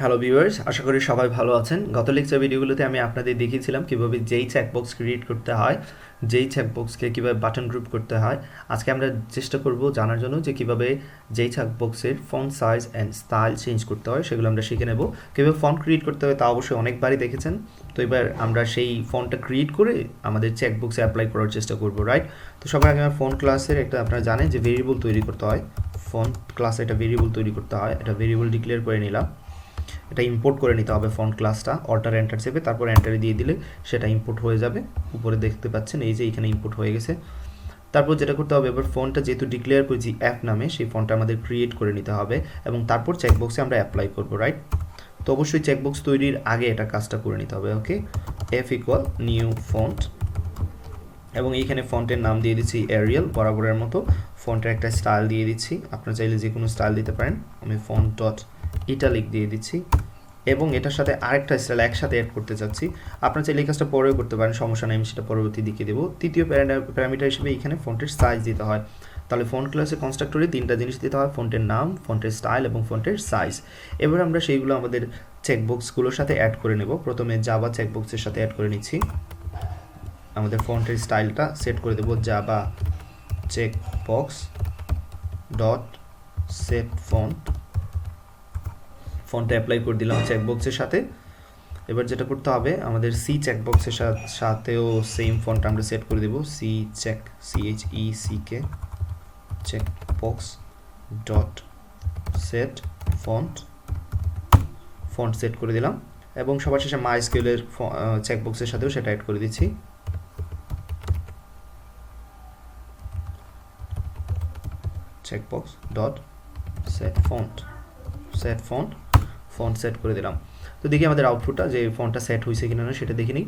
Hello viewers আশা করি সবাই ভালো আছেন। গত লেকচার ভিডিওগুলোতে আমি আপনাদের দেখিয়েছিলাম কীভাবে যেই চেকবক্স ক্রিয়েট করতে হয়, যেই চেকবক্সকে কীভাবে বাটন গ্রুপ করতে হয়। আজকে আমরা চেষ্টা করব জানার জন্য যে কীভাবে যেই চেকবক্সের font size and style change করতে হয়, সেগুলো আমরা শিখে নেব। কীভাবে ফন্ট ক্রিয়েট করতে হয় তা অবশ্যই অনেকবারই দেখেছেন। তো এবার আমরা সেই ফন্টটা ক্রিয়েট করে আমাদের চেকবক্সে অ্যাপ্লাই করার চেষ্টা করব রাইট তো সবার আগে আমার ফোন ক্লাসের একটা আপনারা জানেন যে ভেরিয়েবল তৈরি করতে হয়। ফন্ট ক্লাসে একটা ভেরিয়েবল তৈরি করতে হয়। এটা ভেরিয়েবল ডিক্লেয়ার করে নিলাম। এটা ইম্পোর্ট করে নিতে হবে ফন্ট ক্লাসটা অল্টার এন্টার চেপে তারপর এন্টারে দিয়ে দিলে সেটা ইম্পোর্ট হয়ে যাবে। উপরে দেখতে পাচ্ছেন এই যে এখানে ইম্পোর্ট হয়ে গেছে। তারপর যেটা করতে হবে, এবার ফোনটা যেহেতু ডিক্লেয়ার করেছি অ্যাপ নামে, সেই ফোনটা আমাদের ক্রিয়েট করে নিতে হবে এবং তারপর চেকবক্সে আমরা অ্যাপ্লাই করব রাইট তো অবশ্যই চেকবক্স তৈরির আগে এটা কাজটা করে নিতে হবে okay F equal new font এবং এইখানে ফন্টের নাম দিয়ে দিচ্ছি এরিয়াল বরাবরের মতো। ফন্টের একটা স্টাইল দিয়ে দিচ্ছি। আপনারা চাইলে যে কোনো স্টাইল দিতে পারেন। আমি ফন্ট ডট ইটালিক দিয়ে দিচ্ছি এবং এটার সাথে আরেকটা স্টাইল একসাথে অ্যাড করতে চাচ্ছি। আপনার চাইলে এই কাজটা পরেও করতে পারেন, সমস্যা নেই, আমি সেটা পরবর্তী দিকে দেবো। তৃতীয় প্যারামিটার হিসেবে এখানে ফন্টের সাইজ দিতে হয়। তাহলে ফন্ট ক্লাসে কনস্ট্রাক্টরে তিনটা জিনিস দিতে হয় ফন্টের নাম ফন্টের স্টাইল এবং ফন্টের সাইজ এবার আমরা সেইগুলো আমাদের চেকবক্সগুলোর সাথে অ্যাড করে নেব। প্রথমে জাবা চেকবক্সের সাথে অ্যাড করে নিচ্ছি। আমাদের ফন্টের স্টাইলটা সেট করে দেবো Java check box dot set font ফন্টে অ্যাপ্লাই করে দিলাম চেকবক্সের সাথে। এবার যেটা করতে হবে, আমাদের সি চেকবক্সের সাথেও সেম ফন্ট আমরা সেট করে দেবো। C check CH E C K check box dot set font font set করে দিলাম। এবং সবার শেষে মাই স্কেলের চেকবক্সের সাথেও সেটা অ্যাড করে দিচ্ছি। Checkbox dot set font set font font set করে দিলাম। তো দেখি আমাদের আউটপুটটা যে ফন্টটা সেট হয়েছে কিনা না, সেটা দেখে নিই।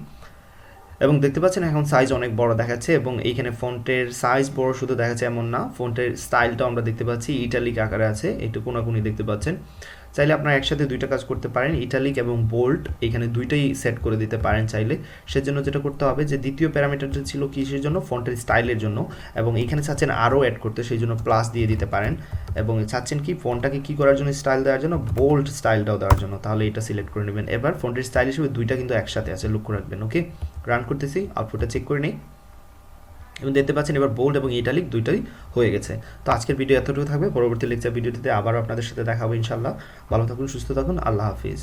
এবং দেখতে পাচ্ছেন এখন সাইজ অনেক বড় দেখাচ্ছে এবং এইখানে ফন্টের সাইজ বড় শুধু দেখাচ্ছে এমন না, ফন্টের স্টাইলটাও আমরা দেখতে পাচ্ছি ইটালিক আকারে আছে, একটু কোনাকুনি দেখতে পাচ্ছেন। চাইলে আপনারা একসাথে দুইটা কাজ করতে পারেন ইটালিক এবং বোল্ড এখানে দুইটাই সেট করে দিতে পারেন চাইলে। সেজন্য যেটা করতে হবে যে দ্বিতীয় প্যারামিটারটা ছিল কিসের জন্য? ফন্টের স্টাইলের জন্য। এবং এখানে চাচ্ছেন আরও অ্যাড করতে, সেই জন্য প্লাস দিয়ে দিতে পারেন। এবং চাচ্ছেন কি ফোনটাকে কি করার জন্য স্টাইল দেওয়ার জন্য? বোল্ড স্টাইলটাও দেওয়ার জন্য। তাহলে এটা সিলেক্ট করে নেবেন। এবার ফোনটির স্টাইল হিসেবে দুইটা কিন্তু একসাথে আছে, লক্ষ্য রাখবেন ওকে রান করতেছি আউটপুটটা চেক করে নিই। এবং দেখতে পাচ্ছেন এবার বোল্ড এবং ইটালিক দুইটাই হয়ে গেছে। তো আজকের ভিডিও এতটুকু থাকবে। পরবর্তী লেকচার ভিডিওটিতে আবার আপনাদের সাথে দেখা হবে ইনশাল্লাহ ভালো থাকুন, সুস্থ থাকুন। আল্লাহ হাফিজ।